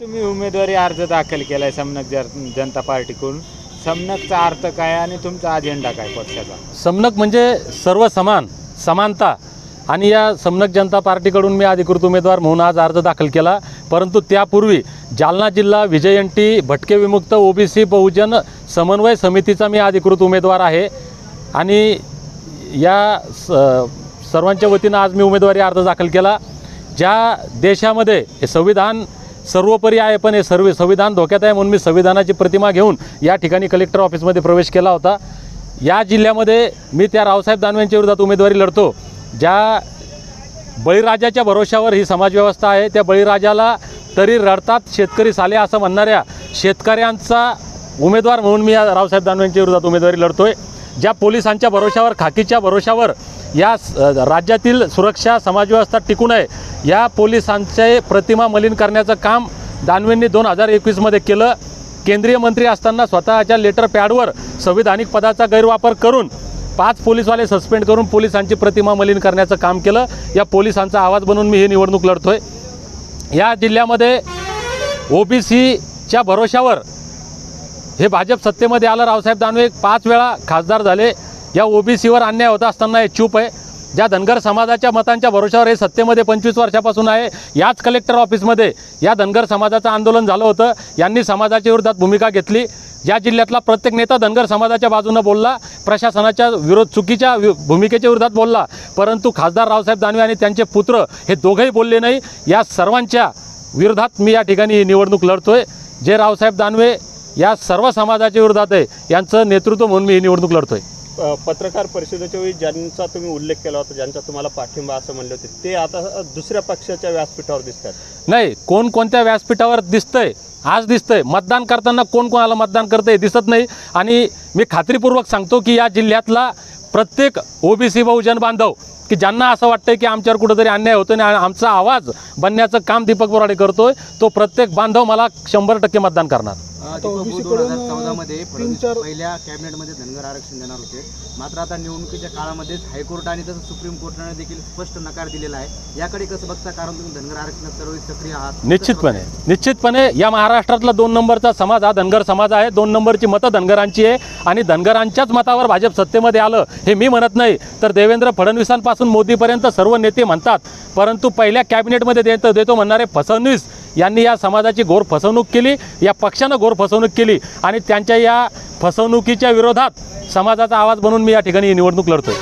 तुम्ही उमेदवारी अर्ज दाखल केलाय समनक जनता पार्टीकडून. समनकचा अर्थ काय आणि तुमचा अजेंडा काय पक्षाचा? समनक म्हणजे सर्व समान समानता. आणि या समनक जनता पार्टीकडून मी अधिकृत उमेदवार म्हणून आज अर्ज दाखल केला. परंतु त्यापूर्वी जालना जिल्हा विजयंटी भटके विमुक्त ओबीसी बहुजन समन्वय समितीचा मी अधिकृत उमेदवार आहे. आणि या स सर्वांच्या वतीनं आज मी उमेदवारी अर्ज दाखल केला. ज्या देशामध्ये हे संविधान सर्वोपरी आहे पण हे सर्व संविधान धोक्यात आहे म्हणून मी संविधानाची प्रतिमा घेऊन या ठिकाणी कलेक्टर ऑफिसमध्ये प्रवेश केला होता. या जिल्ह्यामध्ये मी त्या रावसाहेब दानवेंच्या विरोधात उमेदवारी लढतो. ज्या बळीराजाच्या भरोशावर ही समाजव्यवस्था आहे त्या बळीराजाला तरी रडतात शेतकरी साले असं म्हणणाऱ्या शेतकऱ्यांचा उमेदवार म्हणून मी या रावसाहेब दानवेंच्या विरोधात उमेदवारी लढतो आहे ज्या पोलिसांच्या भरोशावर खाकीच्या भरोशावर या स- राज्यातील सुरक्षा समाजव्यवस्था टिकू नये या पोलिसांचे प्रतिमा मलिन करण्याचं काम दानवेंनी दोन हजार एकवीसमध्ये केलं. केंद्रीय मंत्री असताना स्वतःच्या लेटर पॅडवर संविधानिक पदाचा गैरवापर करून पाच पोलीसवाले सस्पेंड करून पोलिसांची प्रतिमा मलिन करण्याचं काम केलं. या पोलिसांचा आवाज बनवून मी ही निवडणूक लढतोय. या जिल्ह्यामध्ये ओबीसीच्या भरोशावर हे भाजप सत्तेमध्ये आलं. रावसाहेब दानवे पाच वेळा खासदार झाले. या ओबीसीवर अन्याय होत असताना हे चूप आहे. ज्या धनगर समाजाच्या मतांच्या भरोशावर हे सत्तेमध्ये पंचवीस वर्षापासून आहे याच कलेक्टर ऑफिसमध्ये या धनगर समाजाचं आंदोलन झालं होतं. यांनी समाजाच्या विरोधात भूमिका घेतली. या जिल्ह्यातला प्रत्येक नेता धनगर समाजाच्या बाजूनं बोलला प्रशासनाच्या विरोध चुकीच्या वि- भूमिकेच्या विरोधात बोलला. परंतु खासदार रावसाहेब दानवे आणि त्यांचे पुत्र हे दोघंही बोलले नाही. या सर्वांच्या विरोधात मी या ठिकाणी ही निवडणूक लढतोय. जे रावसाहेब दानवे या सर्व समाजाच्या विरोधात आहे यांचं नेतृत्व म्हणून मी ही निवडणूक लढतोय. पत्रकार परिषदेच्या वेळी ज्यांचा तुम्ही उल्लेख केला होता ज्यांचा तुम्हाला पाठिंबा असं म्हणले होते ते आता दुसऱ्या पक्षाच्या व्यासपीठावर दिसतात. नाही कोण कोणत्या व्यासपीठावर दिसतंय आज दिसतंय. मतदान करताना कोण कोणाला मतदान करतंय दिसत नाही. आणि मी खात्रीपूर्वक सांगतो की या जिल्ह्यातला प्रत्येक ओबीसी बहुजन बांधव की ज्यांना असं वाटतंय की आमच्यावर कुठंतरी अन्याय होतो आणि आमचा आवाज बनण्याचं काम दीपक बोराडे करतोय तो प्रत्येक बांधव मला शंभर टक्के मतदान करणार. पहिल्या कॅबिनेटमध्ये धनगर आरक्षण देणार होते. मात्र आता निवडणुकीच्या काळामध्ये हायकोर्ट आणि तसं सुप्रीम कोर्टाने देखील स्पष्ट नकार दिलेला आहे. याकडे कसं बघता? कारण तुम्ही धनगर आरक्षणात सर्व सक्रिय आहात. निश्चितपणे. निश्चितपणे या महाराष्ट्रातला दोन नंबरचा समाज हा धनगर समाज आहे. दोन नंबरची मतं धनगरांची आहे. आणि धनगरांच्याच मतावर भाजप सत्तेमध्ये आलं हे मी म्हणत नाही. तर देवेंद्र फडणवीसांपासून मोदीपर्यंत सर्व नेते म्हणतात परंतु पहिल्या कॅबिनेटमध्ये देतो देतो म्हणणारे फसवणवीस यांनी या समाजाची घोर फसवणूक केली या पक्षानं घोर फसवणूक केली आणि त्यांच्या या फसवणुकीच्या विरोधात समाजाचा आवाज बनून मी या ठिकाणी ही निवडणूक लढतोय.